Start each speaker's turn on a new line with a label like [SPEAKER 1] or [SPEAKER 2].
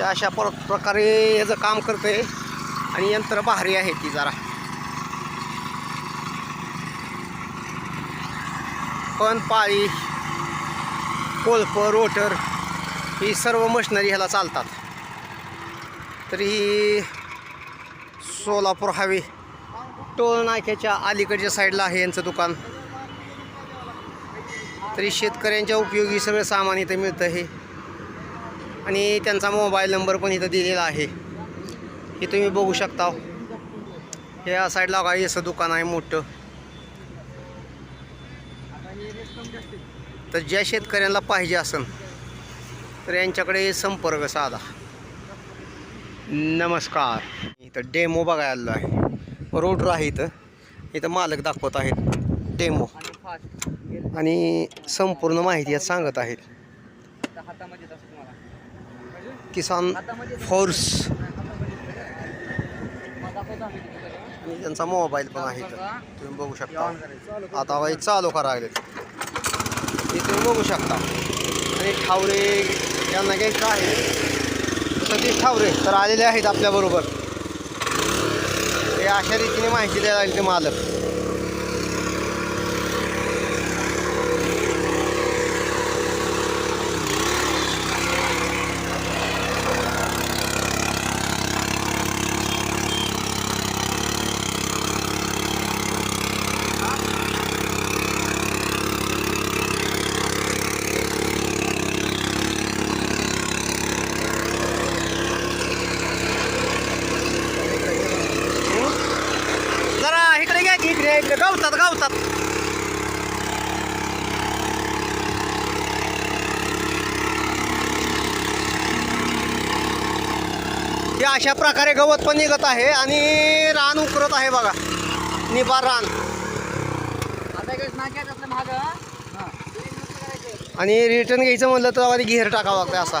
[SPEAKER 1] अशा प्र प्रकारे ह्याचं काम करतंय. आणि यंत्र भारी आहे ती जरा. पण पाळी कोल्प रोटर ही सर्व मशिनरी ह्याला चालतात. तरी ही सोलापूर हवे टोल नाक्याच्या अलीकडच्या साईडला आहे यांचं दुकान. तरी शेतकऱ्यांच्या उपयोगी सगळं सामान इथं मिळतं हे. आणि त्यांचा मोबाईल नंबर पण इथं दिलेला आहे. हे तुम्ही बघू शकता. या साईडला काही असं दुकान आहे मोठं. तर ज्या शेतकऱ्यांना पाहिजे असेल तर यांच्याकडे संपर्क साधा. नमस्कार. इथं डेमो बघायला आलो आहे. रोटर आहे इथं. इथं मालक दाखवत आहेत. डेमो.
[SPEAKER 2] आणि
[SPEAKER 1] संपूर्ण माहिती यात सांगत आहेत.
[SPEAKER 2] हातामध्ये तुम्हाला
[SPEAKER 1] किसान फोर्स. आणि त्यांचा मोबाईल पण आहे इथं. तुम्ही बघू शकता. आता काही चालू करायला हे तुम्ही बघू शकता. आणि ठावरे यांना घ्यायचं आहे. सतीश ठावरे तर आलेले आहेत आपल्याबरोबर हे अशा रीतीने माहिती द्यायला लागली ते मालक जरा इकडे इकडे इकडे गावतात गावतात. हे अशा प्रकारे गवत पण निघत आहे आणि रान उकरत आहे बघा. निबार रान.
[SPEAKER 2] आता महाग
[SPEAKER 1] आणि रिटर्न घ्यायचं म्हणलं तर आधी घेर टाकावा लागतं असा.